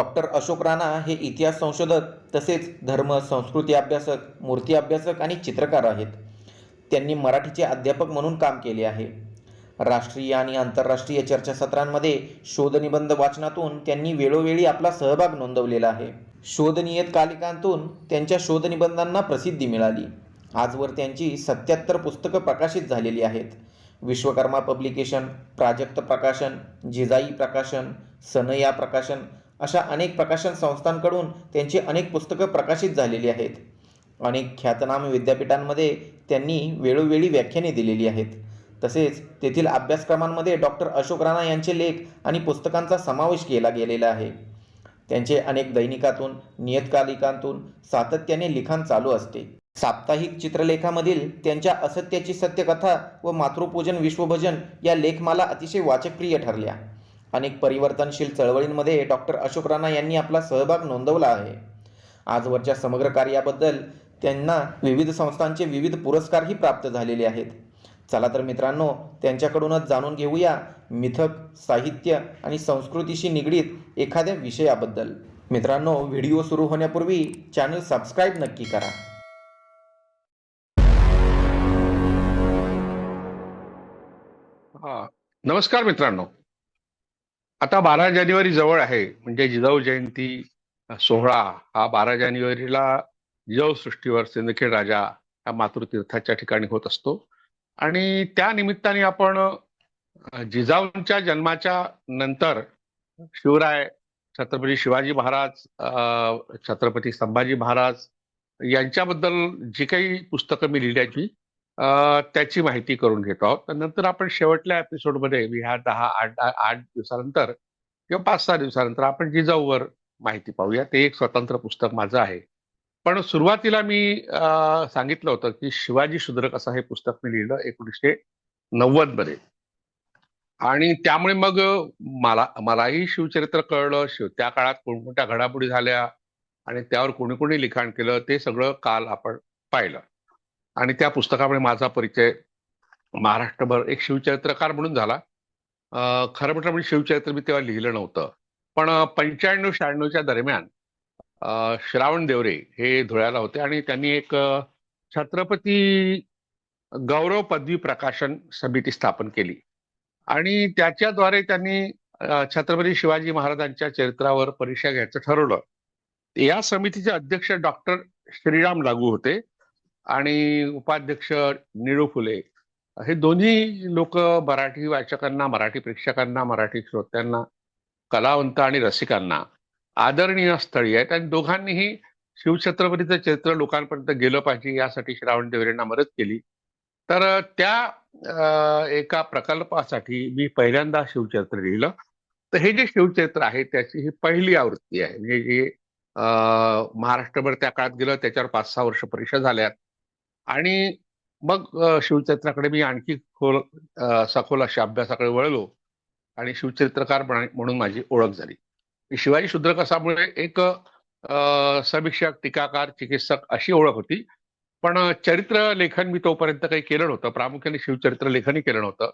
Doctor Ashok Rana हे इतिहास संशोधक तसेच धर्म संस्कृती अभ्यासक मूर्ती अभ्यासक आणि चित्रकार आहेत. त्यांनी मराठीचे अध्यापक म्हणून काम केले आहे. राष्ट्रीय आणि आंतरराष्ट्रीय चर्चासत्रांमध्ये शोधनिबंध वाचनातून त्यांनी वेळोवेळी आपला सहभाग नोंदवलेला आहे. शोधनियतकालिकांतून त्यांच्या शोधनिबंधांना प्रसिद्धी मिळाली. आजवर त्यांची सत्याहत्तर पुस्तकं प्रकाशित झालेली आहेत. विश्वकर्मा पब्लिकेशन प्राजक्त प्रकाशन जिजाई प्रकाशन सनया प्रकाशन अशा अनेक प्रकाशन संस्थांकडून त्यांची अनेक पुस्तकं प्रकाशित झालेली आहेत. अनेक ख्यातनाम विद्यापीठांमध्ये त्यांनी वेळोवेळी व्याख्याने दिलेली आहेत. तसेच तेथील अभ्यासक्रमांमध्ये डॉक्टर अशोक राणा यांचे लेख आणि पुस्तकांचा समावेश केला गेलेला आहे. त्यांचे अनेक दैनिकातून नियतकालिकांतून सातत्याने लिखाण चालू असते. साप्ताहिक चित्रलेखामधील त्यांच्या असत्याची सत्यकथा व मातृपूजन विश्वभजन या लेखमाला अतिशय वाचकप्रिय ठरल्या. अनेक परिवर्तनशील चळवळींमध्ये डॉक्टर अशोक राणा यांनी आपला सहभाग नोंदवला आहे. आजवरच्या समग्र कार्याबद्दल त्यांना विविध संस्थांचे विविध पुरस्कारही प्राप्त झालेले आहेत. चला तर मित्रांनो त्यांच्याकडूनच जाणून घेऊया मिथक साहित्य आणि संस्कृतीशी निगडीत एखाद्या विषयाबद्दल. मित्रांनो व्हिडिओ सुरू होण्यापूर्वी चॅनल सबस्क्राईब नक्की करा. हा नमस्कार मित्रांनो. आता बारा जानेवारी जवळ आहे. म्हणजे जिजाऊ जयंती सोहळा हा बारा जानेवारीला जिजाऊ सृष्टीवर सिंदखेड राजा या मातृतीर्थाच्या ठिकाणी होत असतो. आणि त्या निमित्ताने आपण जिजाऊंच्या जन्माच्या नंतर शिवराय छत्रपती शिवाजी महाराज अ, छत्रपती संभाजी महाराज यांच्याबद्दल जी काही पुस्तकं मी लिहिल्याची त्याची माहिती करून घेतो आहोत. नंतर आपण शेवटल्या एपिसोडमध्ये मी ह्या दहा आठ आठ दिवसानंतर किंवा पाच सहा दिवसानंतर आपण जिजाऊवर माहिती पाहूया. ते एक स्वतंत्र पुस्तक माझं आहे. पण सुरुवातीला मी अ, सांगितलं होतं की शिवाजी शुद्रक असं हे पुस्तक मी लिहिलं एकोणीसशे नव्वदमध्ये आणि त्यामुळे मग मला मलाही शिवचरित्र कळलं. शिव त्या काळात कोणकोणत्या घडामोडी झाल्या आणि त्यावर कोणी कोणी लिखाण केलं ते सगळं काल आपण पाहिलं. आणि त्या पुस्तकामुळे माझा परिचय महाराष्ट्रभर एक शिवचरित्रकार म्हणून झाला. खरं म्हटलं म्हणजे शिवचरित्र मी तेव्हा लिहिलं नव्हतं. पण पंच्याण्णव शहाण्णवच्या दरम्यान श्रावण देवरे हे धुळ्याला होते आणि त्यांनी एक छत्रपती गौरव पदवी प्रकाशन समिती स्थापन केली. आणि त्याच्याद्वारे त्यांनी छत्रपती शिवाजी महाराजांच्या चरित्रावर परीक्षा घ्यायचं ठरवलं. या समितीचे अध्यक्ष डॉक्टर श्रीराम लागू होते. आणि उपाध्यक्ष निळू फुले हे दोन्ही लोक मराठी वाचकांना मराठी प्रेक्षकांना मराठी श्रोत्यांना कलावंत आणि रसिकांना आदरणीय स्थळी आहेत. आणि दोघांनीही शिवछत्रपतीचं चरित्र लोकांपर्यंत गेलं पाहिजे यासाठी श्रावण देवरेंना मदत केली. तर त्या एका प्रकल्पासाठी मी पहिल्यांदा शिवचरित्र लिहिलं. तर हे जे शिवचरित्र आहे त्याची ही पहिली आवृत्ती आहे. म्हणजे जे महाराष्ट्रभर त्या काळात गेलं त्याच्यावर पाच सहा वर्ष परीक्षा झाल्यात. आणि मग शिवचरित्राकडे मी आणखी खोल सखोल अशा अभ्यासाकडे वळलो आणि शिवचरित्रकार म्हणून माझी ओळख झाली. शिवाजी शूद्रकसामुळे एक समीक्षक टीकाकार चिकित्सक अशी ओळख होती. पण चरित्र लेखन मी तोपर्यंत काही केलं नव्हतं. प्रामुख्याने शिवचरित्र लेखनही केलं नव्हतं.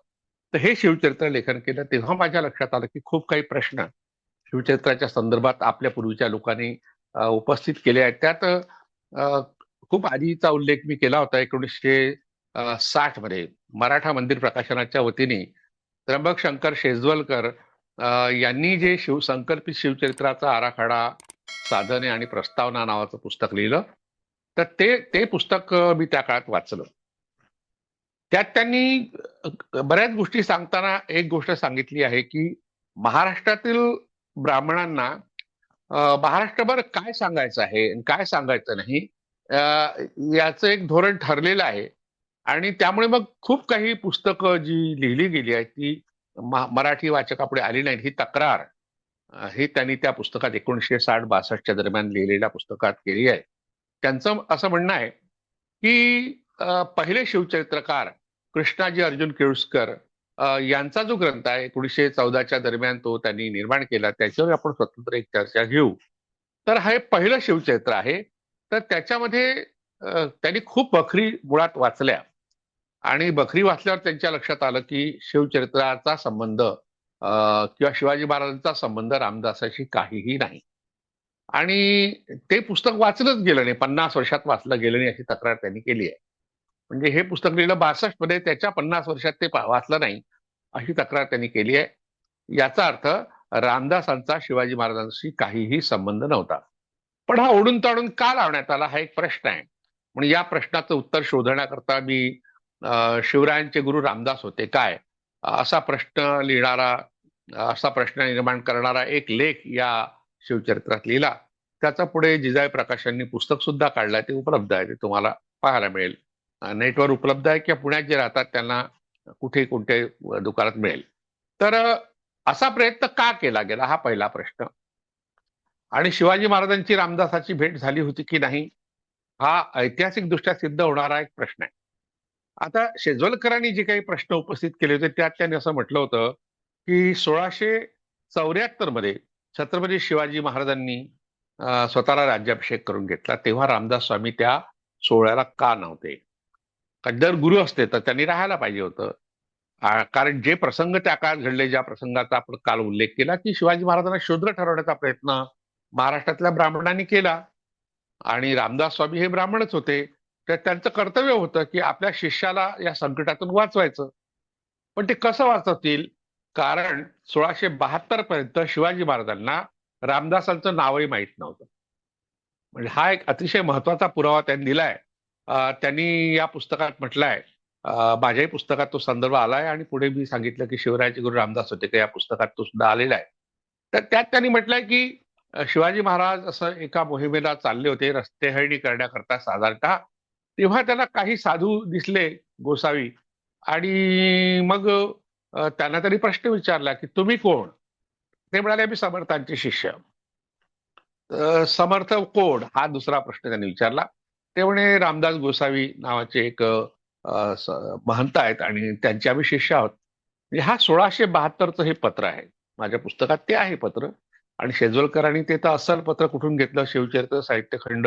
तर हे शिवचरित्र लेखन केलं तेव्हा माझ्या लक्षात आलं की खूप काही प्रश्न शिवचरित्राच्या संदर्भात आपल्या पूर्वीच्या लोकांनी उपस्थित केले आहेत. त्यात खूप आधीचा उल्लेख मी केला होता एकोणीसशे साठमध्ये. मराठा मंदिर प्रकाशनाच्या वतीने त्र्यंबक शंकर शेजवलकर यांनी जे शिव संकल्पित शिवचरित्राचा आराखडा साधने आणि प्रस्तावना नावाचं पुस्तक लिहिलं तर ते ते पुस्तक मी त्या काळात वाचलं. त्यात त्यांनी बऱ्याच गोष्टी सांगताना एक गोष्ट सांगितली आहे की महाराष्ट्रातील ब्राह्मणांना महाराष्ट्रभर काय सांगायचं आहे आणि काय सांगायचं नाही याचं एक धोरण ठरलेलं आहे. आणि त्यामुळे मग खूप काही पुस्तकं जी लिहिली गेली आहेत ती मराठी वाचकापुढे आली नाहीत. ही तक्रार हे त्यांनी त्या पुस्तकात एकोणीसशे साठ बासष्टच्या दरम्यान लिहिलेल्या पुस्तकात केली आहे. त्यांचं असं म्हणणं आहे की पहिले शिवचरित्रकार कृष्णाजी अर्जुन केळुसकर यांचा जो ग्रंथ आहे एकोणीसशे चौदाच्या दरम्यान तो त्यांनी निर्माण केला. त्याच्यावर आपण स्वतंत्र एक चर्चा घेऊ. तर हे पहिलं शिवचरित्र आहे. तर त्याच्यामध्ये त्यांनी खूप बखरी मुळात वाचल्या. आणि बखरी वाचल्यावर त्यांच्या लक्षात आलं की शिवचरित्राचा संबंध किंवा शिवाजी महाराजांचा संबंध रामदासाशी काहीही नाही. आणि ते पुस्तक वाचलंच गेलं नाही. पन्नास वर्षात वाचलं गेलं नाही अशी तक्रार त्यांनी केली आहे. म्हणजे हे पुस्तक लिहिलं बासष्टमध्ये त्याच्या पन्नास वर्षात ते वाचलं नाही अशी तक्रार त्यांनी केली आहे. याचा अर्थ रामदासांचा शिवाजी महाराजांशी काहीही संबंध नव्हता. पण हा ओढून ताडून का लावण्यात आला हा एक प्रश्न आहे. म्हणून या प्रश्नाचं उत्तर शोधण्याकरता मी शिवरायांचे गुरु रामदास होते काय? असा प्रश्न लिहिणारा असा प्रश्न निर्माण करणारा एक लेख या शिवचरित्रात लिहिला. त्याचा पुढे जिजाई प्रकाशांनी पुस्तक सुद्धा काढलंय ते उपलब्ध आहे ते तुम्हाला पाहायला मिळेल. नेटवर उपलब्ध आहे किंवा पुण्यात जे राहतात त्यांना कुठे कोणत्या दुकानात मिळेल. तर असा प्रयत्न का केला गेला? हा पहिला प्रश्न. आणि शिवाजी महाराजांची रामदासाची भेट झाली होती की नाही हा ऐतिहासिक दृष्ट्या सिद्ध होणारा एक प्रश्न आहे. आता शेजवलकरांनी जे काही प्रश्न उपस्थित केले होते त्यात त्यांनी असं म्हटलं होतं की सोळाशे चौऱ्याहत्तरमध्ये छत्रपती शिवाजी महाराजांनी स्वतःला राज्याभिषेक करून घेतला. तेव्हा रामदास स्वामी त्या सोहळ्याला का नव्हते? कारण जर गुरु असते तर त्यांनी राहायला पाहिजे होतं. कारण जे प्रसंग त्या काळात घडले ज्या प्रसंगाचा आपण काल उल्लेख केला की शिवाजी महाराजांना शूद्र ठरवण्याचा प्रयत्न महाराष्ट्रातल्या ब्राह्मणांनी केला आणि रामदास स्वामी हे ब्राह्मणच होते तर त्यांचं कर्तव्य होतं की आपल्या शिष्याला या संकटातून वाचवायचं. पण ते कसं वाचवतील कारण सोळाशे बहात्तर पर्यंत शिवाजी महाराजांना रामदासांचं नावही माहीत नव्हतं. म्हणजे हा एक अतिशय महत्त्वाचा पुरावा त्यांनी दिलाय. त्यांनी या पुस्तकात म्हटलंय माझ्याही पुस्तकात तो संदर्भ आलाय आणि पुढे मी सांगितलं की शिवरायाचे गुरु रामदास होते का या पुस्तकात तो सुद्धा आलेला आहे. तर त्यात त्यांनी म्हटलंय की शिवाजी महाराज असं एका मोहिमेला चालले होते रस्तेहळणी करण्याकरता साधारणतः. तेव्हा त्याला काही साधू दिसले गोसावी. आणि मग त्यांना त्यांनी प्रश्न विचारला की तुम्ही कोण? ते म्हणाले आम्ही समर्थांचे शिष्य. समर्थ कोण? हा दुसरा प्रश्न त्यांनी विचारला. ते म्हणे रामदास गोसावी नावाचे एक महंत आहेत आणि त्यांचे आम्ही शिष्य आहोत. म्हणजे हा सोळाशे बहात्तरचं हे पत्र आहे. माझ्या पुस्तकात ते आहे पत्र. आणि शेजवलकरांनी ते तर असल पत्र कुठून घेतलं? शिवचरित्र साहित्यखंड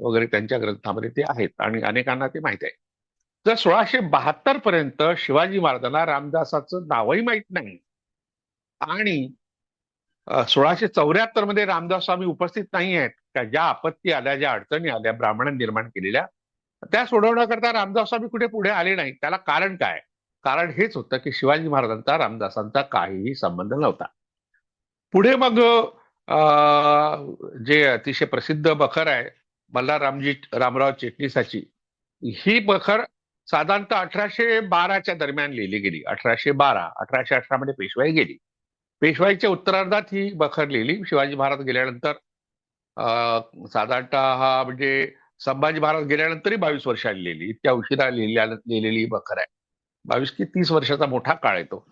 वगैरे त्यांच्या ग्रंथामध्ये ते आहेत आणि अनेकांना ते माहीत आहे. जर सोळाशे बहात्तर पर्यंत शिवाजी महाराजांना रामदासाचं नावही माहीत नाही आणि सोळाशे चौऱ्याहत्तरमध्ये रामदास स्वामी उपस्थित नाही आहेत का ज्या आपत्ती आल्या ज्या अडचणी आल्या ब्राह्मणांनी निर्माण केलेल्या त्या सोडवण्याकरता रामदास स्वामी कुठे पुढे आले नाही त्याला कारण काय? कारण हेच होतं की शिवाजी महाराजांचा रामदासांचा काहीही संबंध नव्हता. पुढे मग अ, जे अतिशय प्रसिद्ध बखर आहे मल्हाररामजी रामराव चेटणीसाची ही बखर साधारणतः अठराशे बाराच्या दरम्यान लिहिली गेली. अठराशे बारा अठराशे अठरा मध्ये पेशवाई गेली. पेशवाईच्या उत्तरार्धात ही बखर लिहिली. शिवाजी महाराज गेल्यानंतर अं, साधारणतः हा म्हणजे संभाजी महाराज गेल्यानंतरही बावीस वर्षांनी लिहिली. इतक्या उशिरा लिहिल्या लिहिलेली बखर आहे. बावीस की तीस वर्षाचा मोठा काळ येतो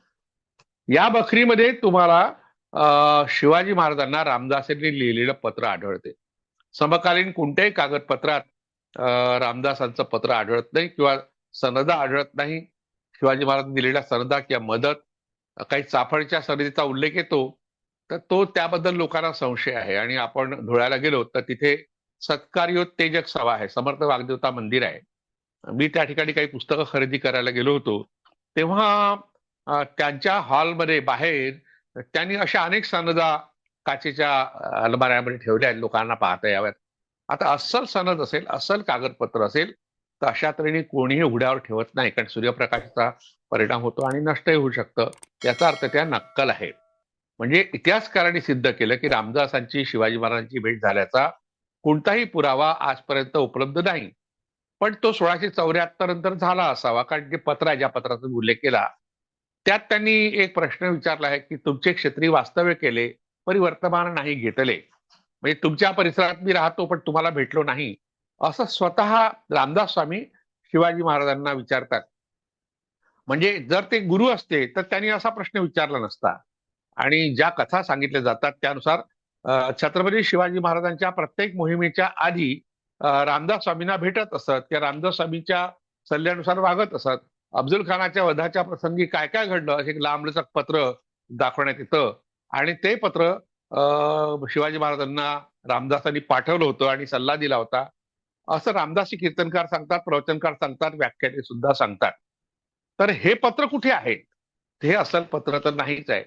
या बखरीमध्ये तुम्हाला शिवाजी महाराजांना रामदासांनी लिहिलेलं पत्र आढळते. समकालीन कोणत्याही कागदपत्रात रामदासांचं पत्र आढळत नाही किंवा सनदा आढळत नाही. शिवाजी महाराजांनी दिलेल्या सनदा किंवा मदत काही चाफळच्या सनदीचा उल्लेख येतो तर तो त्याबद्दल लोकांना संशय आहे. आणि आपण धुळ्याला गेलो तर तिथे सत्कार्योत्तेजक सभा आहे समर्थ वाग्देवता मंदिर आहे. मी त्या ठिकाणी काही पुस्तकं खरेदी करायला गेलो होतो. तेव्हा त्यांच्या हॉलमध्ये बाहेर त्यांनी अशा अनेक सनदा काचेच्या अलमाऱ्यामध्ये ठेवल्या आहेत लोकांना पाहता याव्यात. आता अस्सल सनद असेल अस्सल कागदपत्र असेल तर अशा तऱ्हेने कोणीही उघड्यावर ठेवत नाही कारण सूर्यप्रकाशाचा परिणाम होतो आणि नष्टही होऊ शकतं. याचा अर्थ त्या नक्कल आहे. म्हणजे इतिहासकारांनी सिद्ध केलं की रामदासांची शिवाजी महाराजांची भेट झाल्याचा कोणताही पुरावा आजपर्यंत उपलब्ध नाही. पण तो सोळाशे चौऱ्याहत्तर नंतर झाला असावा कारण जे पत्र आहे ज्या पत्राचा उल्लेख केला त्यात त्यांनी एक प्रश्न विचारला आहे की तुमचे क्षेत्री वास्तव्य केले परिवर्तमान नाही घेतले. म्हणजे तुमच्या परिसरात मी राहतो पण तुम्हाला भेटलो नाही. असं स्वतः रामदास स्वामी शिवाजी महाराजांना विचारतात. म्हणजे जर ते गुरु असते तर त्यांनी असा प्रश्न विचारला नसता. आणि ज्या कथा सांगितल्या जातात त्यानुसार छत्रपती शिवाजी महाराजांच्या प्रत्येक मोहिमेच्या आधी रामदास स्वामींना भेटत असत किंवा रामदास स्वामींच्या सल्ल्यानुसार वागत असत. अब्दुल खानाच्या वधाच्या प्रसंगी काय काय घडलं? हे एक लांबलचक पत्र दाखवण्यात येतं. आणि ते पत्र अं, शिवाजी महाराजांना रामदासांनी पाठवलं होतं आणि सल्ला दिला होता. असं रामदासी कीर्तनकार सांगतात प्रवचनकार सांगतात व्याख्याते सुद्धा सांगतात. तर हे पत्र कुठे आहेत? हे असल पत्र तर नाहीच आहे.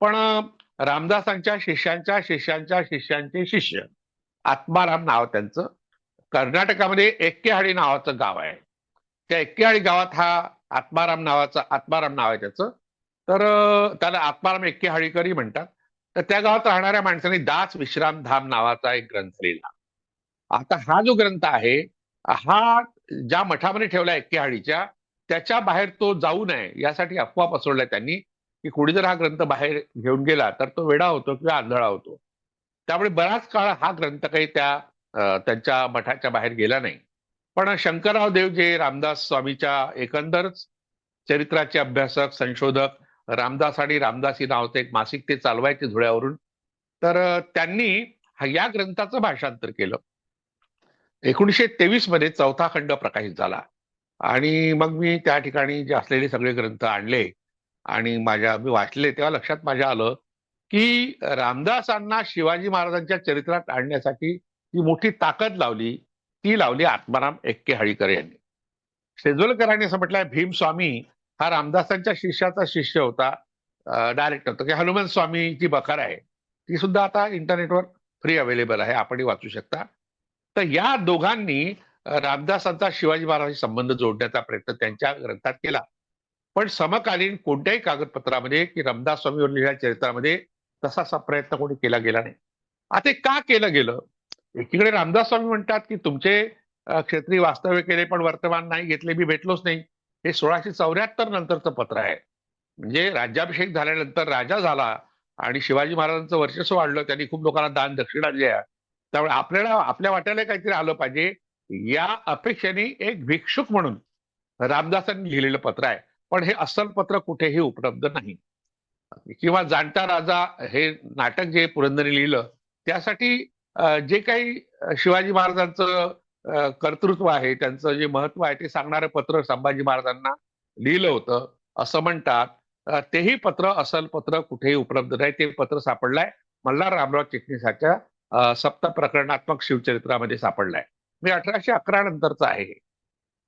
पण रामदासांच्या शिष्यांच्या शिष्यांच्या शिष्यांचे शिष्य आत्माराम नाव त्यांचं. कर्नाटकामध्ये एक्केहाळी नावाचं गाव आहे. त्या एक्केहाळी गावात हा आत्माराम नावाचा आत्माराम नाव आहे त्याचं. तर त्याला आत्माराम एक्केहाडीकरही म्हणतात. तर त्या गावात राहणाऱ्या माणसांनी दास विश्राम धाम नावाचा एक ग्रंथ लिहिला. आता हा जो ग्रंथ आहे हा ज्या मठामध्ये ठेवला एक्केहाडीच्या त्याच्या बाहेर तो जाऊ नये यासाठी अफवा पसरवल्या त्यांनी की कुणी जर हा ग्रंथ बाहेर घेऊन गेला तर तो वेडा होतो किंवा आंधळा होतो. त्यामुळे बराच काळ हा ग्रंथ काही त्या त्यांच्या मठाच्या बाहेर गेला नाही. पण शंकरराव देव जे रामदास स्वामीच्या एकंदरच चरित्राचे अभ्यासक संशोधक रामदास आणि रामदासी नावचं एक मासिक ते चालवायचे धुळ्यावरून. तर त्यांनी या ग्रंथाचं भाषांतर केलं. एकोणीसशे तेवीसमध्ये चौथा खंड प्रकाशित झाला. आणि मग मी त्या ठिकाणी जे असलेले सगळे ग्रंथ आणले आणि माझ्या मी वाचले तेव्हा लक्षात माझ्या आलं की रामदासांना शिवाजी महाराजांच्या चरित्रात आणण्यासाठी ती मोठी ताकद लावली. ती लावली आत्माराम एक्के हळीकर यांनी. शेजवलकरांनी असं म्हटलंय भीमस्वामी हा रामदासांच्या शिष्याचा शिष्य होता डायरेक्ट होता की हनुमान स्वामीची बखर आहे. ती सुद्धा आता इंटरनेटवर फ्री अवेलेबल आहे आपणही वाचू शकता. तर या दोघांनी रामदासांचा शिवाजी महाराजांशी संबंध जोडण्याचा प्रयत्न त्यांच्या ग्रंथात केला. पण समकालीन कोणत्याही कागदपत्रामध्ये की रामदास स्वामीवर लिहिलेल्या चरित्रामध्ये तसाचा प्रयत्न कोणी केला गेला नाही. आता का केलं गेलं? एकीकडे रामदास स्वामी म्हणतात की तुमचे क्षेत्रीय वास्तव्य केले पण वर्तमान नाही घेतले मी भेटलोच नाही. हे सोळाशे चौऱ्याहत्तर नंतरचं पत्र आहे. म्हणजे राज्याभिषेक झाल्यानंतर राजा झाला आणि शिवाजी महाराजांचं वर्चस्व वाढलं त्यांनी खूप लोकांना दान दक्षिणा दिल्या. त्यामुळे आपल्याला आपल्या वाट्याला काहीतरी आलं पाहिजे. या अपेक्षेने एक भिक्षुक म्हणून रामदासांनी लिहिलेलं पत्र आहे. पण हे अस्सल पत्र कुठेही उपलब्ध नाही. किंवा जाणता राजा हे नाटक जे पुरंदरे लिहिलं त्यासाठी जे काही शिवाजी महाराजांचं कर्तृत्व आहे त्यांचं जे महत्त्व आहे ते सांगणारं पत्र संभाजी महाराजांना लिहिलं होतं असं म्हणतात. तेही पत्र असल पत्र कुठेही उपलब्ध नाही. ते पत्र सापडलंय. मल्हार रामराव चिटणीसाच्या सप्त प्रकरणात्मक शिवचरित्रामध्ये सापडलाय. म्हणजे अठराशे अकरा नंतरचं आहे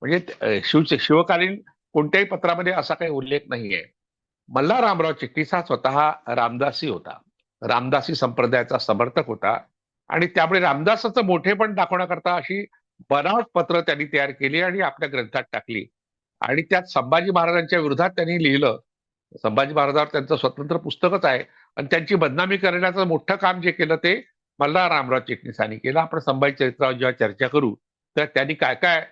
म्हणजे शिव शिवकालीन कोणत्याही पत्रामध्ये असा काही उल्लेख नाहीये. मल्हार रामराव चिटणीस हा स्वतः रामदासी होता. रामदासी संप्रदायाचा समर्थक होता. आणि त्यामुळे रामदासाचं मोठेपण दाखवण्याकरता अशी बनावट पत्र त्यांनी तयार केली आणि आपल्या ग्रंथात टाकली. आणि त्यात संभाजी महाराजांच्या विरोधात त्यांनी लिहिलं. संभाजी महाराजांवर त्यांचं स्वतंत्र पुस्तकच आहे. आणि त्यांची बदनामी करण्याचं मोठं काम जे केलं ते मल्हार रामराव चिटणीसांनी केलं. आपण संभाजी चरित्रावर जेव्हा चर्चा करू तर त्यांनी काय काय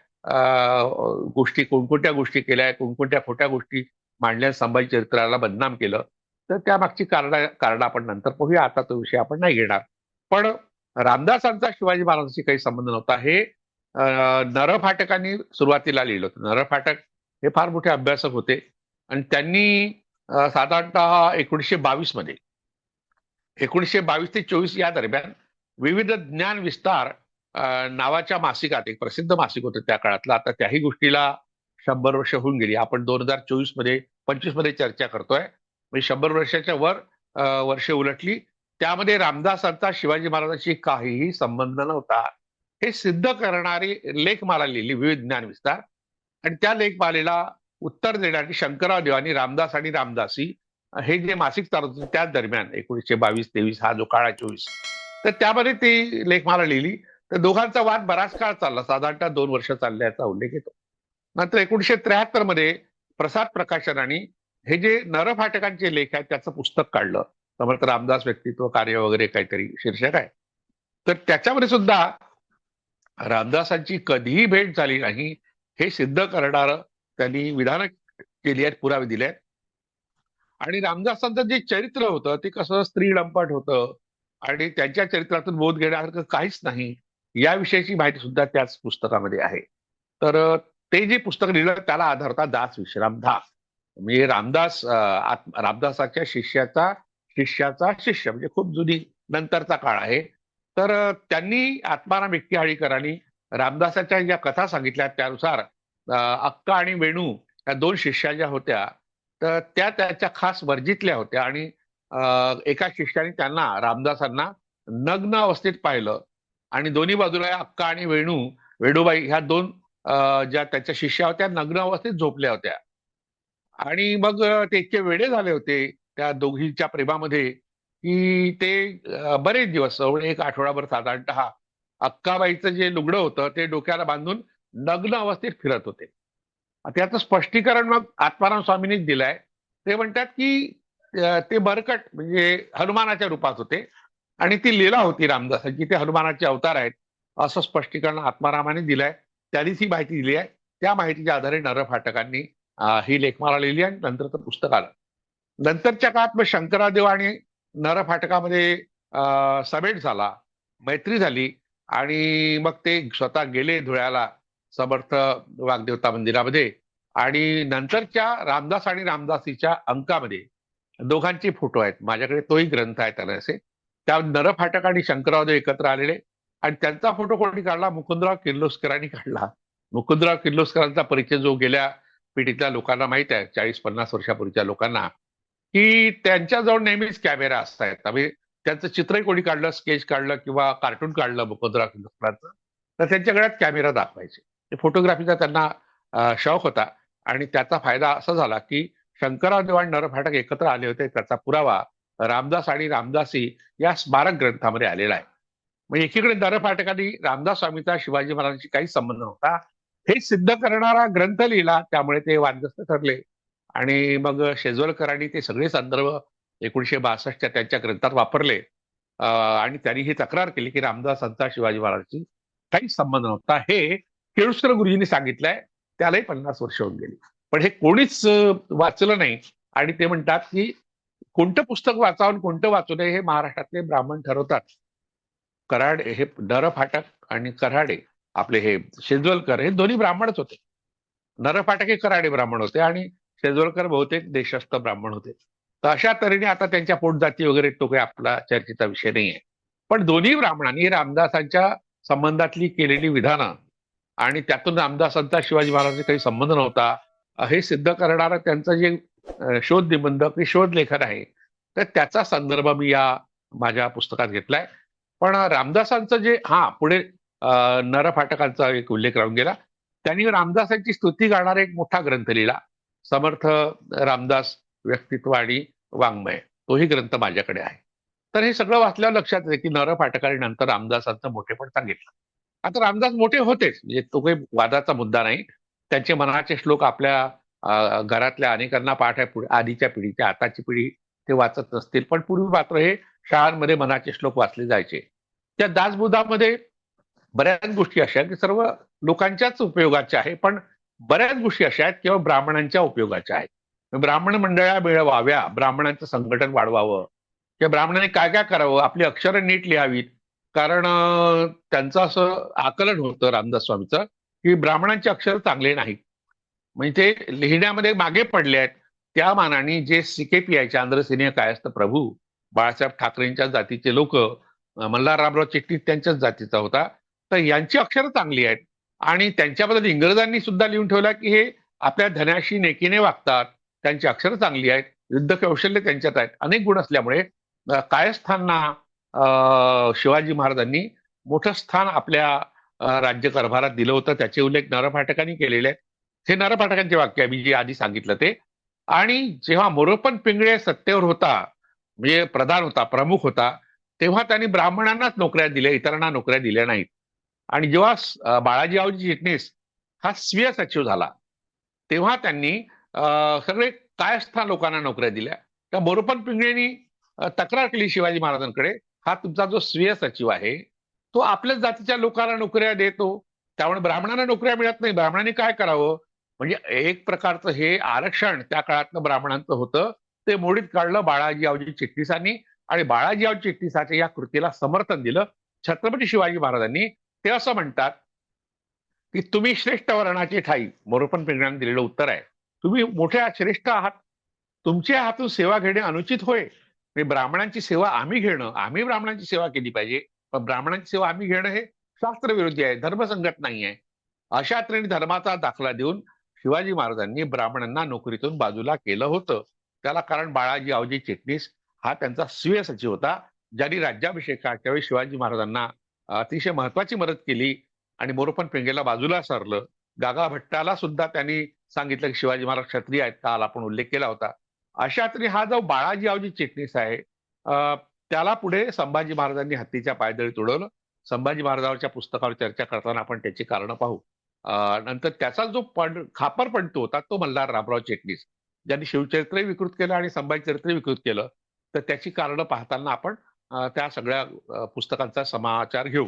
गोष्टी कोणकोणत्या गोष्टी केल्या कोणकोणत्या खोट्या गोष्टी मांडल्या संभाजी चरित्राला बदनाम केलं. तर त्यामागची कारण कारण आपण नंतर पाहूया. आता तो विषय आपण नाही घेणार. पण रामदासांचा शिवाजी महाराजांशी काही संबंध नव्हता. हे नरफाटकांनी सुरुवातीला लिहिलं होतं. नरफाटक हे फार मोठे अभ्यासक होते. आणि त्यांनी साधारणतः एकोणीसशे बावीसमध्ये एकोणीसशे बावीस ते चोवीस या दरम्यान विविध ज्ञान विस्तार नावाच्या मासिकात एक प्रसिद्ध मासिक होतं त्या काळातलं. आता त्याही गोष्टीला शंभर वर्ष होऊन गेली. आपण दोन हजार चोवीसमध्ये पंचवीसमध्ये चर्चा करतोय. म्हणजे शंभर वर्षाच्या वर वर्षे उलटली. त्यामध्ये रामदासांचा शिवाजी महाराजांशी काहीही संबंध नव्हता. हे सिद्ध करणारी लेखमाला लिहिली विविध ज्ञान विस्तार. आणि त्या लेखमालेला उत्तर देण्यासाठी शंकरराव देवानी रामदास आणि रामदासी हे जे मासिक चालत होते त्याच दरम्यान एकोणीसशे बावीस तेवीस हा जो काळा चोवीस. तर त्यामध्ये ती लेखमाला लिहिली. तर दोघांचा वाद बराच काळ चालला साधारणतः दोन वर्ष चालल्याचा उल्लेख येतो. नंतर एकोणीसशे त्र्याहत्तरमध्ये प्रसाद प्रकाशनाने हे जे नरफाटकांचे लेख आहेत त्याचं पुस्तक काढलं. समर्थ रामदास व्यक्तित्व कार्य वगैरे काहीतरी शीर्षक आहे. तर त्याच्यामध्ये सुद्धा रामदासांची कधीही भेट झाली नाही हे सिद्ध करणार त्यांनी विधानं केली आहेत पुरावे दिले आहेत. आणि रामदासांचं जे चरित्र होतं ते कसं स्त्री लंपट होतं आणि त्यांच्या चरित्रातून बोध घेण्यासारखं काहीच नाही याविषयीची माहिती सुद्धा त्याच पुस्तकामध्ये आहे. तर ते जे पुस्तक लिहिलं त्याला आधार होता दास विश्राम दास म्हणजे रामदास रामदासाच्या शिष्याचा शिष्याचा शिष्य म्हणजे खूप जुनी नंतरचा काळ आहे. तर त्यांनी आत्माराम एक्केहाळीकरांनी रामदासाच्या ज्या कथा सांगितल्या त्यानुसार अक्का आणि वेणू या दोन शिष्या ज्या होत्या तर त्या त्याच्या खास वर्जितल्या होत्या आणि एका शिष्याने त्यांना रामदासांना नग्न अवस्थेत पाहिलं. आणि दोन्ही बाजूला अक्का आणि वेणू वेणूबाई ह्या दोन ज्या त्याच्या शिष्या होत्या नग्न अवस्थेत झोपल्या होत्या. आणि मग ते इतके वेडे झाले होते. त्या दोघींच्या प्रेमामध्ये की ते बरेच दिवस एक आठवडाभर साधारणतः अक्काबाईचं जे लुगडं होतं ते डोक्याला बांधून नग्न अवस्थेत फिरत होते. त्याचं स्पष्टीकरण मग आत्माराम स्वामींनीच दिलंय. ते म्हणतात की ते बरकट म्हणजे हनुमानाच्या रूपात होते आणि ती लीला होती रामदासांची ते हनुमानाचे अवतार आहेत असं स्पष्टीकरण आत्मारामाने दिलंय. त्यांनीच ही माहिती दिली आहे. त्या माहितीच्या आधारे नर फाटकांनी ही लेखमाला लिहिली आणि नंतर पुस्तक आलं नंतरच्या काळात मग शंकरादेव आणि नरफाटकामध्ये समेट झाला मैत्री झाली आणि मग ते स्वतः गेले धुळ्याला समर्थ वाग्देवता मंदिरामध्ये आणि नंतरच्या रामदास आणि रामदासीच्या अंकामध्ये दोघांचे फोटो आहेत. माझ्याकडे तोही ग्रंथ आहे त्याला असे. त्या नरफाटक आणि शंकरराव एकत्र आलेले आणि त्यांचा फोटो कोणी काढला? मुकुंदराव किर्लोस्करांनी काढला. मुकुंदराव किर्लोस्करांचा परिचय जो गेल्या पिढीतल्या लोकांना माहीत आहे चाळीस पन्नास वर्षापूर्वीच्या लोकांना. की त्यांच्याजवळ नेहमीच कॅमेरा असतायत म्हणजे त्यांचं चित्रही कोणी काढलं स्केच काढलं किंवा कार्टून काढलं मुकुंदराव तर त्यांच्या गळ्यात कॅमेरा दाखवायचे. फोटोग्राफीचा त्यांना शौक होता. आणि त्याचा फायदा असा झाला की शंकरराव देवाण नरफाटक एकत्र आले होते. त्याचा पुरावा रामदास आणि रामदासी या स्मारक ग्रंथामध्ये आलेला आहे. म्हणजे एकीकडे नरफाटकांनी रामदास स्वामीचा शिवाजी महाराजांशी काही संबंध नव्हता. हे सिद्ध करणारा ग्रंथ लिहिला त्यामुळे ते वादग्रस्त ठरले. आणि मग शेजवलकरांनी ते सगळे संदर्भ एकोणीशे बासष्टच्या त्यांच्या ग्रंथात वापरले. आणि त्यांनी ही तक्रार केली की रामदासांचा शिवाजी महाराजांची काही संबंध नव्हता. हे केळुस्कर गुरुजींनी सांगितलंय. त्यालाही पन्नास वर्ष होऊन गेली. पण हे कोणीच वाचलं नाही. आणि ते म्हणतात की कोणतं पुस्तक वाचावं कोणतं वाचू नये हे महाराष्ट्रातले ब्राह्मण ठरवतात. कराड हे नर फाटक आणि कराडे आपले हे शेजवलकर हे दोन्ही ब्राह्मणच होते. नर फाटक हे कराडे ब्राह्मण होते आणि शेजवळकर बहुतेक देशस्थ ब्राह्मण होते. तर अशा तऱ्हेने आता त्यांच्या पोटजाती वगैरे तो काही आपला चर्चेचा विषय नाही आहे पण दोन्ही ब्राह्मणांनी रामदासांच्या संबंधातली केलेली विधानं आणि त्यातून रामदासांचा शिवाजी महाराजांचा काही संबंध नव्हता हे सिद्ध करणारं त्यांचं जे शोध निबंध ते शोध लेखन आहे. तर त्याचा संदर्भ मी या माझ्या पुस्तकात घेतलाय. पण रामदासांचं जे हा पुढे नरफाटकांचा एक उल्लेख राहून गेला. त्यांनी रामदासांची स्तुती गाणारा एक मोठा ग्रंथ लिहिला. समर्थ रामदास व्यक्तित्व आणि वाङ्मय. तोही ग्रंथ माझ्याकडे आहे. तर हे सगळं वाचल्यावर लक्षात येते की नर फाटकाने नंतर रामदासांचं मोठेपण सांगितलं. आता रामदास मोठे होतेच. म्हणजे तो काही वादाचा मुद्दा नाही. त्यांचे मनाचे श्लोक आपल्या घरातल्या अनेकांना पाठ आहे. पुढे आधीच्या पिढीच्या आताची पिढी ते वाचत नसतील. पण पूर्वी मात्र हे शाळांमध्ये मनाचे श्लोक वाचले जायचे. त्या दासबुधामध्ये बऱ्याच गोष्टी अशा की सर्व लोकांच्याच उपयोगाच्या आहे. पण बऱ्याच गोष्टी अशा आहेत किंवा ब्राह्मणांच्या उपयोगाच्या आहेत. ब्राह्मण मंडळा मिळवाव्या ब्राह्मणांचं संघटन वाढवावं किंवा ब्राह्मणांनी काय काय करावं आपली अक्षरं नीट लिहावीत. कारण त्यांचं असं आकलन होतं रामदास स्वामीचं की ब्राह्मणांचे अक्षर चांगले नाहीत. म्हणजे ते लिहिण्यामध्ये मागे पडले आहेत. त्या मानाने जे सीकेपी आहे चांद्रसेनीय कायस्थ प्रभू बाळासाहेब ठाकरेंच्या जातीचे लोक मल्हाररामराव चिटणीस त्यांच्याच जातीचा होता तर यांची अक्षरं चांगली आहेत. आणि त्यांच्याबद्दल इंग्रजांनी सुद्धा लिहून ठेवलं की हे आपल्या धन्याशी नेकीने वागतात. त्यांची अक्षरं चांगली आहेत. युद्ध कौशल्य त्यांच्यात आहेत. अनेक गुण असल्यामुळे कायस्थांना अं, शिवाजी महाराजांनी मोठं स्थान आपल्या राज्य राज्यकारभारात दिलं होतं. त्याचे उल्लेख नरफाटकांनी केलेले आहेत. हे नरफाटकांचे वाक्य मी जे आधी सांगितलं ते. आणि जेव्हा मोरोपन पिंगळे सत्तेवर होता म्हणजे प्रधान होता प्रमुख होता तेव्हा त्यांनी ब्राह्मणांनाच नोकऱ्या दिल्या इतरांना नोकऱ्या दिल्या नाहीत. आणि जेव्हा बाळाजी अं, बाळाजीरावजी चिटणीस हा स्वीय सचिव झाला तेव्हा त्यांनी सगळे कायस्था लोकांना नोकऱ्या दिल्या. त्या मोरोपन पिंगळेनी तक्रार केली शिवाजी महाराजांकडे हा तुमचा जो स्वीय सचिव आहे तो आपल्याच जातीच्या लोकांना नोकऱ्या देतो. त्यामुळे ब्राह्मणांना नोकऱ्या मिळत नाही. ब्राह्मणांनी काय करावं? म्हणजे एक प्रकारचं हे आरक्षण त्या काळातलं ब्राह्मणांचं होतं. ते मोडीत काढलं बाळाजीरावजी चिटणीसांनी आणि बाळाजीराव चिटणीसाच्या या कृतीला समर्थन दिलं छत्रपती शिवाजी महाराजांनी. ते असं म्हणतात की तुम्ही श्रेष्ठ वर्णाची ठाई. मोरोपन पिंगळाने दिलेलं उत्तर आहे. तुम्ही मोठ्या श्रेष्ठ आहात. तुमच्या हातून सेवा घेणे अनुचित होय. ब्राह्मणांची सेवा आम्ही घेणं आम्ही ब्राह्मणांची सेवा केली पाहिजे. पण ब्राह्मणांची सेवा आम्ही घेणं हे शास्त्रविरोधी आहे धर्मसंगत नाही आहे. अशा तऱ्हेने धर्माचा दाखला देऊन शिवाजी महाराजांनी ब्राह्मणांना नोकरीतून बाजूला केलं होतं. त्याला कारण बाळाजी आवजी चिटणीस हा त्यांचा स्वीय सचिव होता. ज्यांनी राज्याभिषेकाच्या वेळी शिवाजी महाराजांना अतिशय महत्वाची मदत केली आणि मोरोपन पेंगेला बाजूला सरलं. गागा भट्टाला सुद्धा त्यांनी सांगितलं की शिवाजी महाराज क्षत्रिय आहेत काल आपण उल्लेख केला होता. अशा तरी हा जो बाळाजी आवजी चिटणीस आहे अं, त्याला पुढे संभाजी महाराजांनी हत्तीच्या पायदळीत उडवलं संभाजी महाराजांच्या पुस्तकावर चर्चा करताना आपण त्याची कारणं पाहू. नंतर त्याचा जो पण खापर पडतो होता तो मल्हार रामराव चिटणीस. ज्यांनी शिवचरित्रही विकृत केलं आणि संभाजी चरित्रही विकृत केलं. तर त्याची कारणं पाहताना आपण त्या सगळ्या पुस्तकांचा समाचार घेऊ.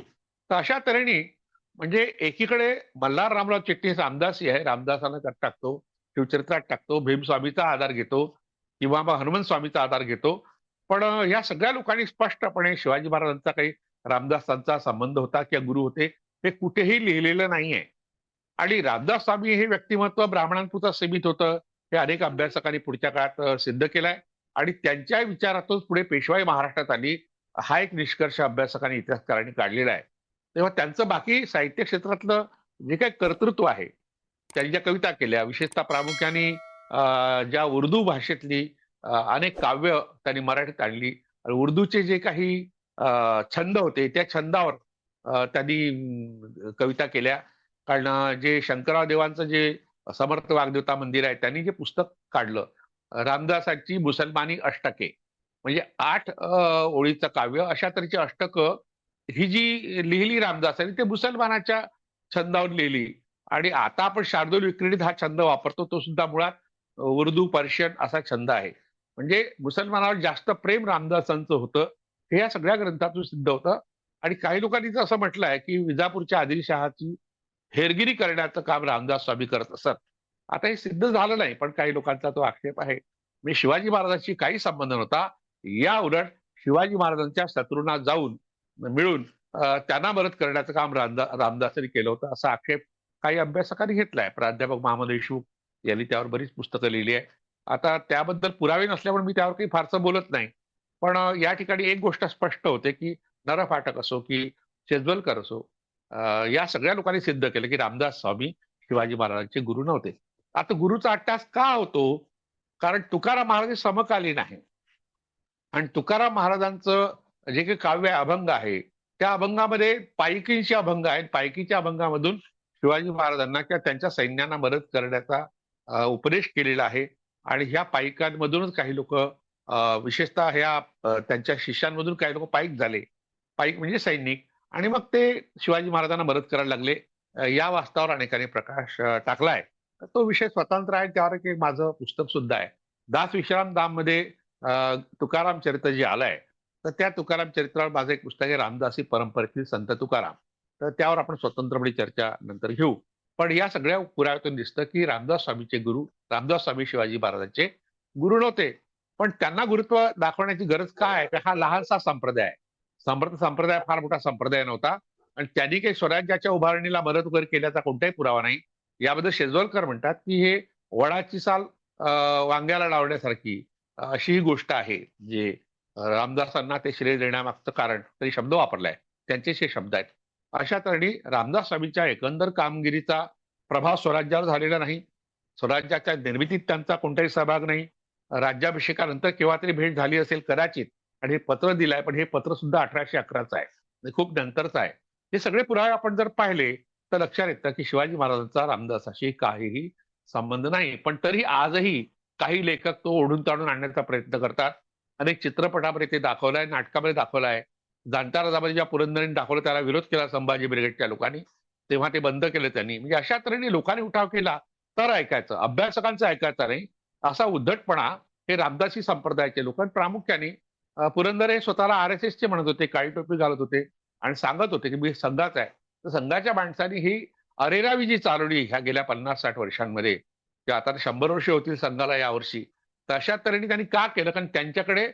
तर अशा तऱ्हेने म्हणजे एकीकडे मल्हार रामराव चिटणीस रामदासी आहे रामदासांना त्यात टाकतो शिवचरित्रात टाकतो भीमस्वामीचा आधार घेतो किंवा मग हनुमान स्वामीचा आधार घेतो. पण या सगळ्या लोकांनी स्पष्टपणे शिवाजी महाराजांचा काही रामदासांचा संबंध होता किंवा गुरु होते हे कुठेही लिहिलेलं नाहीये. आणि रामदास स्वामी हे व्यक्तिमत्व ब्राह्मणांपुरतं सीमित होतं हे अनेक अभ्यासकांनी पुढच्या काळात सिद्ध केलंय. आणि त्यांच्या विचारातून पुढे पेशवाई महाराष्ट्रात आली. हा एक निष्कर्ष अभ्यासकांनी इतिहासकारांनी काढलेला आहे. तेव्हा त्यांचं बाकी साहित्य क्षेत्रातलं जे काही कर्तृत्व आहे त्यांनी ज्या कविता केल्या विशेषतः प्रामुख्याने अं, ज्या उर्दू भाषेतली अनेक काव्य त्यांनी मराठीत आणली. आणि उर्दूचे जे काही अं, छंद होते त्या छंदावर अं, त्यांनी कविता केल्या. कारण जे शंकरराव देवांचं जे समर्थ वाग्देवता मंदिर आहे त्यांनी जे पुस्तक काढलं रामदासांची मुसलमानी अष्टके. म्हणजे आठ ओळीचं काव्य अशा तऱ्हेची अष्टकं ही जी लिहिली रामदासांनी ते मुसलमानाच्या छंदावर लिहिली. आणि आता आपण शार्दूल विक्रीडित हा छंद वापरतो तो सुद्धा मुळात उर्दू पर्शियन असा छंद आहे. म्हणजे मुसलमानावर जास्त प्रेम रामदासांचं होतं हे या सगळ्या ग्रंथातून सिद्ध होतं. आणि काही लोकांनी असं म्हटलं आहे की विजापूरच्या आदिलशहाची हेरगिरी करण्याचं काम रामदास स्वामी करत असत. आता हे सिद्ध झालं नाही पण काही लोकांचा तो आक्षेप आहे. मी शिवाजी महाराजांशी काही संबंध नव्हता. या उलट शिवाजी महाराजांच्या शत्रूंना जाऊन मिळून त्यांना मदत करण्याचं काम रामदासांनी केलं होतं असा आक्षेप काही अभ्यासकांनी घेतलाय. प्राध्यापक महामद देशमुख यांनी त्यावर बरीच पुस्तकं लिहिली आहे आता त्याबद्दल पुरावे नसल्यामुळे मी त्यावर काही फारसं बोलत नाही. पण या ठिकाणी एक गोष्ट स्पष्ट होते की नरफाटक असो की शेजवलकर असो या सगळ्या लोकांनी सिद्ध केलं की रामदास स्वामी शिवाजी महाराजांचे गुरु नव्हते. आता गुरुचा अट्टास का होतो? कारण तुकाराम महाराज हे समकालीन आहे आणि तुकाराम महाराजांचं जे काही काव्य अभंग आहे त्या अभंगामध्ये पायकींचे अभंग आहेत. पायकीच्या अभंगामधून शिवाजी महाराजांना किंवा त्यांच्या सैन्यांना मदत करण्याचा उपदेश केलेला आहे. आणि ह्या पायिकांमधूनच काही लोक विशेषतः ह्या त्यांच्या शिष्यांमधून काही लोक पायिक झाले. पायिक म्हणजे सैनिक. आणि मग ते शिवाजी महाराजांना मदत करायला लागले. या वास्तवावर अनेकांनी प्रकाश टाकलाय तो विषय स्वतंत्र आहे. त्यावर एक माझं पुस्तक सुद्धा आहे. दास विश्राम दाममध्ये तुकाराम चरित्र जे आलंय तर त्या तुकाराम चरित्रावर माझं एक पुस्तक आहे रामदासी परंपरेतील संत तुकाराम. तर त्यावर आपण स्वतंत्रपणे चर्चा नंतर घेऊ. पण या सगळ्या पुराव्यातून दिसतं की रामदास स्वामीचे गुरु रामदास स्वामी शिवाजी महाराजांचे गुरु नव्हते. पण त्यांना गुरुत्व दाखवण्याची गरज काय आहे? हा लहानसा संप्रदाय. आहे समर्थ संप्रदाय फार मोठा संप्रदाय नव्हता. आणि त्यांनी काही स्वराज्याच्या उभारणीला मदत वगैरे केल्याचा कोणताही पुरावा नाही. याबद्दल शेजवलकर म्हणतात की हे वडाची साल अं, वांग्याला लावण्यासारखी अशी ही गोष्ट आहे जे रामदासांना ते श्रेय देण्यामागचं कारण तरी शब्द वापरलाय. त्यांचेच हे शब्द आहेत. अशा तऱ्हेने रामदास स्वामींच्या एकंदर कामगिरीचा प्रभाव स्वराज्यावर झालेला नाही. स्वराज्याच्या निर्मितीत त्यांचा कोणताही सहभाग नाही. राज्याभिषेकानंतर केव्हा तरी भेट झाली असेल कदाचित आणि हे पत्र दिलंय पण हे पत्र सुद्धा अठराशे अकराचं आहे. खूप नंतरचं आहे. हे सगळे पुरावे आपण जर पाहिले तर लक्षात येतं की शिवाजी महाराजांचा रामदासाशी काहीही संबंध नाही. पण तरी आजही काही लेखक तो ओढून ताणून आणण्याचा प्रयत्न करतात. अनेक चित्रपटामध्ये ते दाखवलंय नाटकामध्ये दाखवलंय. जाणता राजामध्ये ज्या पुरंदरीने दाखवलं त्याला विरोध केला संभाजी ब्रिगेडच्या लोकांनी तेव्हा ते बंद केलं त्यांनी. म्हणजे अशा तऱ्हेने लोकांनी उठाव केला तर ऐकायचं अभ्यासकांचं ऐकायचं नाही. असा उद्धटपणा हे रामदासी संप्रदायाचे लोक प्रामुख्याने पुरंदर हे स्वतःला आर एस एसचे म्हणत होते काळी टोपी घालत होते आणि सांगत होते की मी संघाचा आहे. तर संघाच्या माणसांनी ही अरेरावी जी चालवली ह्या गेल्या पन्नास साठ वर्षांमध्ये किंवा आता शंभर वर्ष होतील संघाला यावर्षी. तर अशा तऱ्हेने त्यांनी का केलं? कारण त्यांच्याकडे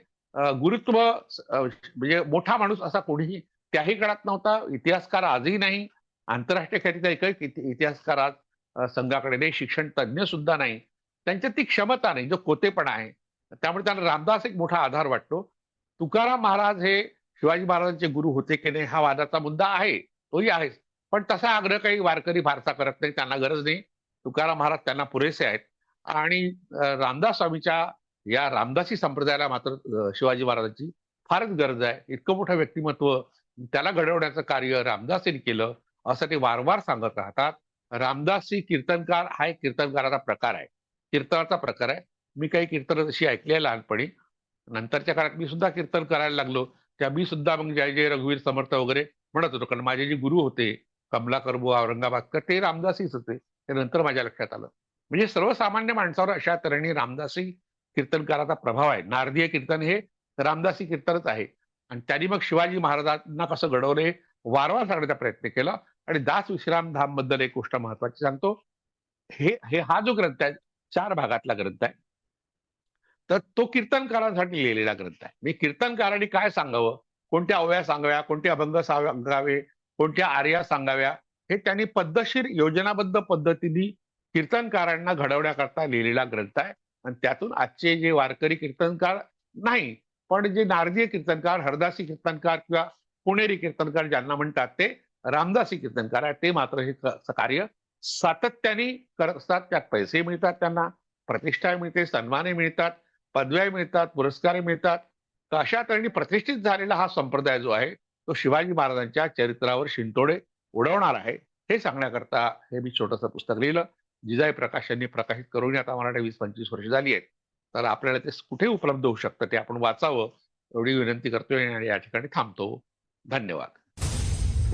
गुरुत्व म्हणजे मोठा माणूस असा कोणीही त्याही काळात नव्हता इतिहासकार आजही नाही आंतरराष्ट्रीय ख्यातीचा एकही इतिहासकार आज संघाकडे नाही शिक्षण तज्ज्ञ सुद्धा नाही. त्यांच्यात ती क्षमता नाही जो कोतेपणा आहे. त्यामुळे त्यांना रामदास एक मोठा आधार वाटतो. तुकाराम महाराज हे शिवाजी महाराजांचे गुरु होते की नाही हा वादाचा मुद्दा आहे तोही आहेच. पण तसा आग्रह काही वारकरी फारसा करत नाही त्यांना गरज नाही. तुकाराम महाराज त्यांना पुरेसे आहेत. आणि रामदास स्वामीच्या या रामदासी संप्रदायाला मात्र शिवाजी महाराजांची फारच गरज आहे. इतकं मोठं व्यक्तिमत्व त्याला घडवण्याचं कार्य रामदासींनी केलं असं ते वारंवार सांगत राहतात. रामदासी कीर्तनकार हा एक कीर्तनकाराचा प्रकार आहे. कीर्तनाचा प्रकार आहे. मी काही कीर्तन अशी ऐकली आहे लहानपणी. नंतरच्या काळात मी सुद्धा कीर्तन करायला लागलो. त्या मी सुद्धा मग जय जय रघुवीर समर्थ वगैरे म्हणत होतो. कारण माझे जे गुरु होते कमलाकर बुवा औरंगाबादकर ते रामदासीच होते. ते नंतर माझ्या लक्षात आलं. म्हणजे सर्वसामान्य माणसावर अशा तऱ्हेने रामदासी कीर्तनकाराचा प्रभाव आहे. नारदीय कीर्तन हे रामदासी कीर्तनच आहे. आणि त्यांनी मग शिवाजी महाराजांना कसं घडवले वारंवार सांगण्याचा प्रयत्न केला. आणि दास विश्राम धामबद्दल एक गोष्ट महत्वाची सांगतो. हे हे हा जो ग्रंथ आहे चार भागातला ग्रंथ आहे. तर तो कीर्तनकारांसाठी लिहिलेला ग्रंथ आहे. मी कीर्तनकारांनी काय सांगावं? कोणत्या अवया सांगाव्या? कोणते अभंग सांगावे? कोणत्या आर्या सांगाव्या? हे त्यांनी पद्धतशीर योजनाबद्ध पद्धतीने कीर्तनकारांना घडवण्याकरता लिहिलेला ग्रंथ आहे. आणि त्यातून आजचे जे वारकरी कीर्तनकार नाही पण जे नारदीय कीर्तनकार हरदासी कीर्तनकार किंवा पुणेरी कीर्तनकार ज्यांना म्हणतात ते रामदासी कीर्तनकार आहे ते मात्र हे कार्य सातत्याने करत असतात त्यात पैसे मिळतात त्यांना प्रतिष्ठा मिळते सन्माने मिळतात पदव्या मिळतात पुरस्कार मिळतात. अशा तऱ्हेने प्रतिष्ठित झालेला हा संप्रदाय जो आहे तो शिवाजी महाराजांच्या चरित्रावर शिंतोडे उडवणार आहे हे सांगण्याकरता हे मी छोटंसं पुस्तक लिहिलं. जिजाई प्रकाश यांनी प्रकाशित करून आता मला वीस पंचवीस वर्ष झाली आहेत. तर आपल्याला ते कुठे उपलब्ध होऊ शकतं ते आपण वाचावं एवढी विनंती करतोय आणि या ठिकाणी थांबतो. धन्यवाद.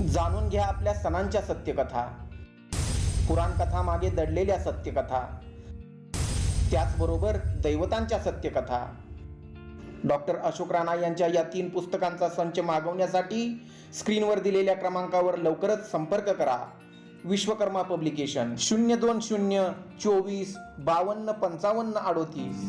जाणून घ्या आपल्या सणांच्या सत्यकथा. पुराण कथा मागे दडलेल्या सत्यकथा. त्याचबरोबर दैवतांच्या सत्यकथा. डॉक्टर अशोक राणा यांच्या या तीन पुस्तकांचा संच मागवण्यासाठी स्क्रीनवर दिलेल्या क्रमांकावर लवकरच संपर्क करा. विश्वकर्मा पब्लिकेशन शून्य दोन शून्य चोवीस बावन्न पंचावन्न अडोतीस.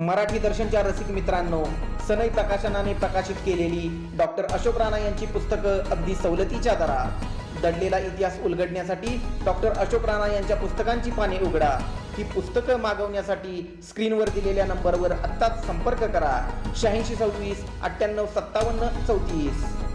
मराठी दर्शनच्या रसिक मित्रांनो सनई प्रकाशनाने प्रकाशित केलेली डॉक्टर अशोक राणा यांची पुस्तकं अगदी सवलतीच्या दरात. दडलेला इतिहास उलगडण्यासाठी डॉक्टर अशोक राणा यांच्या पुस्तकांची पाने उघडा. ही पुस्तकं मागवण्यासाठी स्क्रीनवर दिलेल्या नंबरवर आत्ताच संपर्क करा. शहाऐंशी सव्वीस अठ्ठ्याण्णव सत्तावन्न चौतीस.